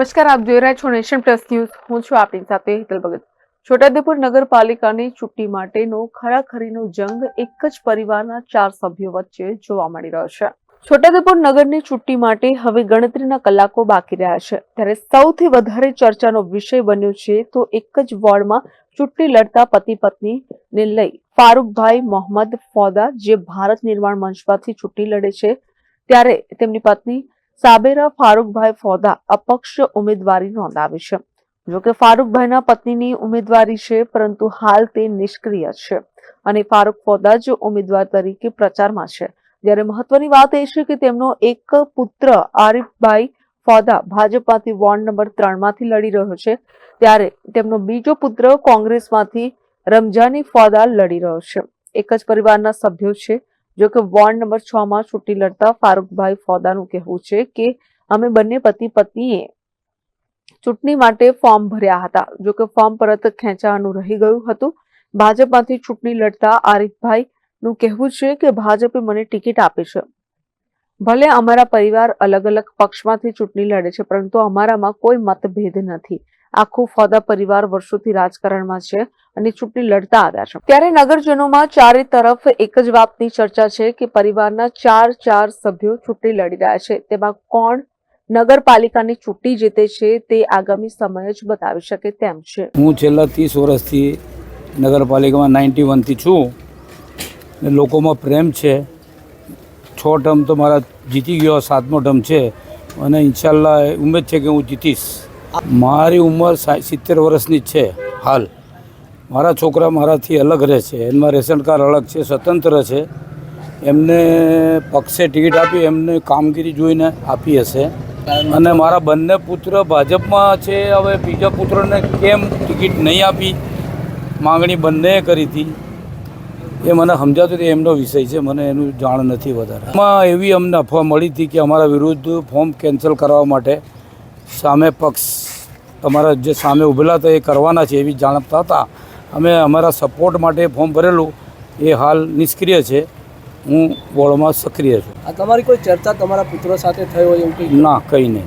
નમસ્કાર, આપ જોઈ રહ્યા છો નેશન પ્લસ ન્યૂઝ. હું છું આપની સાથે હિતલ ભગત. છોટાઉદેપુર નગરપાલિકાની ચૂંટણી માટેનો ખરાખરીનો જંગ એક જ પરિવારના ચાર સભ્યો વચ્ચે જોવા મળી રહ્યો છે. છોટાઉદેપુર નગરની ચૂંટણી માટે હવે ગણતરીના કલાકો બાકી રહ્યા છે. ત્યારે સૌથી વધારે ચર્ચાનો વિષય બન્યો છે તો એક જ વોર્ડમાં ચૂંટણી લડતા પતિ પત્નીને લઈ ફારૂકભાઈ મોહમ્મદ ફોદા, જે ભારત નિર્માણ મંચમાંથી ચૂંટણી લડે છે, ત્યારે તેમની પત્ની સાબેરા ફારૂકભાઈ ફોદા અપક્ષ ઉમેદવારી નોંધાવી છે. જોકે ફારૂકભાઈના પત્નીની ઉમેદવારી છે, પરંતુ હાલ તે નિષ્ક્રિય છે અને ફારૂક ફોદા જ ઉમેદવાર તરીકે પ્રચારમાં છે. જ્યારે મહત્વની વાત એ છે કે તેમનો એક પુત્ર આરિફભાઈ ફોદા ભાજપમાંથી વોર્ડ નંબર ત્રણમાંથી લડી રહ્યો છે, ત્યારે તેમનો બીજો પુત્ર કોંગ્રેસમાંથી રમજાની ફોદા લડી રહ્યો છે. એક જ પરિવારના સભ્યો છે જો કે વોર્ડ નંબર છ માં ચૂંટણી લડતા ફારૂકભાઈ ફોદાનું કહેવું છે કે અમે બંને પતિ પત્નીએ ચૂંટણી માટે ફોર્મ ભર્યા હતા. જો કે ફોર્મ પરત ખેંચાવાનું રહી ગયું હતું. ભાજપમાંથી ચૂંટણી લડતા આરિફભાઈ નું કહેવું છે કે ભાજપે મને ટિકિટ આપી છે. ભલે અમારા પરિવાર અલગ અલગ પક્ષમાંથી ચૂંટણી લડે છે, પરંતુ અમારામાં કોઈ મતભેદ નથી. આખું ફોદા પરિવાર વર્ષોથી રાજકારણમાં છે અને ચૂંટણી લડતા આવ્યા છે. ત્યારે નગરજનોમાં ચારે તરફ એક જ વાતની ચર્ચા છે કે પરિવારના ચાર ચાર સભ્યો ચૂંટણી લડી રહ્યા છે. તેમાં કોણ નગરપાલિકાની ચૂંટણી જીતે છે તે આગામી સમય જ બતાવી શકે તેમ છે. હું છેલ્લા ત્રીસ વર્ષથી નગરપાલિકામાં નાઇન્ટી વનથી છું. ને લોકોમાં પ્રેમ છે. છ ટર્મ તો મારા જીતી ગયો, સાતમો ટર્મ છે. અને ઇન્શાલ્લાહ ઉમેદ છે કે હું જીતીશ. મારી ઉંમર સિત્તેર વર્ષની છે, હાલ. મારા છોકરા મારાથી અલગ રહે છે. એમાં રેશન કાર્ડ અલગ છે, સ્વતંત્ર છે. એમને પક્ષે ટિકિટ આપી, એમને કામગીરી જોઈને આપી હશે. અને મારા બંને પુત્ર ભાજપમાં છે. હવે બીજા પુત્રને કેમ ટિકિટ નહીં આપી? માંગણી બંનેએ કરી હતી. એ મને સમજાતું હતું, એમનો વિષય છે. મને એનું જાણ નથી વધારે. એમાં એવી અમને અફવા મળી હતી કે અમારા વિરુદ્ધ ફોર્મ કેન્સલ કરવા માટે સામે પક્ષ તમારા જે સામે ઊભેલા હતા એ કરવાના છે એવી જાણતા હતા. અમે અમારા સપોર્ટ માટે ફોર્મ ભરેલું. એ હાલ નિષ્ક્રિય છે. હું બોર્ડમાં સક્રિય છું. આ તમારી કોઈ ચર્ચા તમારા પુત્રો સાથે થઈ હોય એવું કંઈ ના કંઈ નહીં.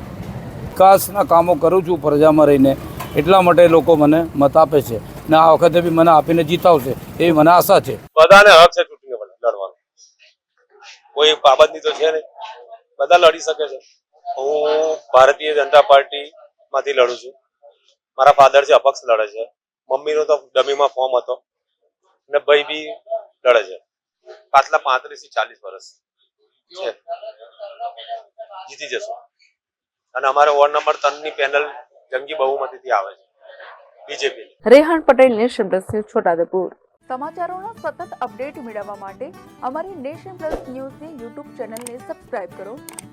વિકાસના કામો કરું છું પ્રજામાં રહીને. એટલા માટે લોકો મને મત આપે છે. ને આ વખતે બી મને આપીને જીતાવશે. એવી મને આશા છે. બધાને હક છે ચૂંટણી લડવાનો. કોઈ બાબતની તો છે નહીં. બધા લડી શકે છે. હું ભારતીય જનતા પાર્ટી માંથી લડું છું. મારા ફાધર છે અપક્ષ લડે છે. મમ્મીનો તો ડમીમાં ફોર્મ હતો. ને ભાઈ બી લડે છે. પાછલા પાંત્રીસથી ચાલીસ વર્ષ છે. જીતી જશું. અને અમારે વોર્ડ નંબર ત્રણની પેનલ જંગી બહુમતીથી આવે છે. BJP Rehan Patel nation plus news Chhota Udepur. સમાચારોના સતત અપડેટ મેળવવા માટે અમારી નેશન પ્લસ ન્યૂઝની યુટ્યુબ ચેનલને સબસ્ક્રાઇબ કરો.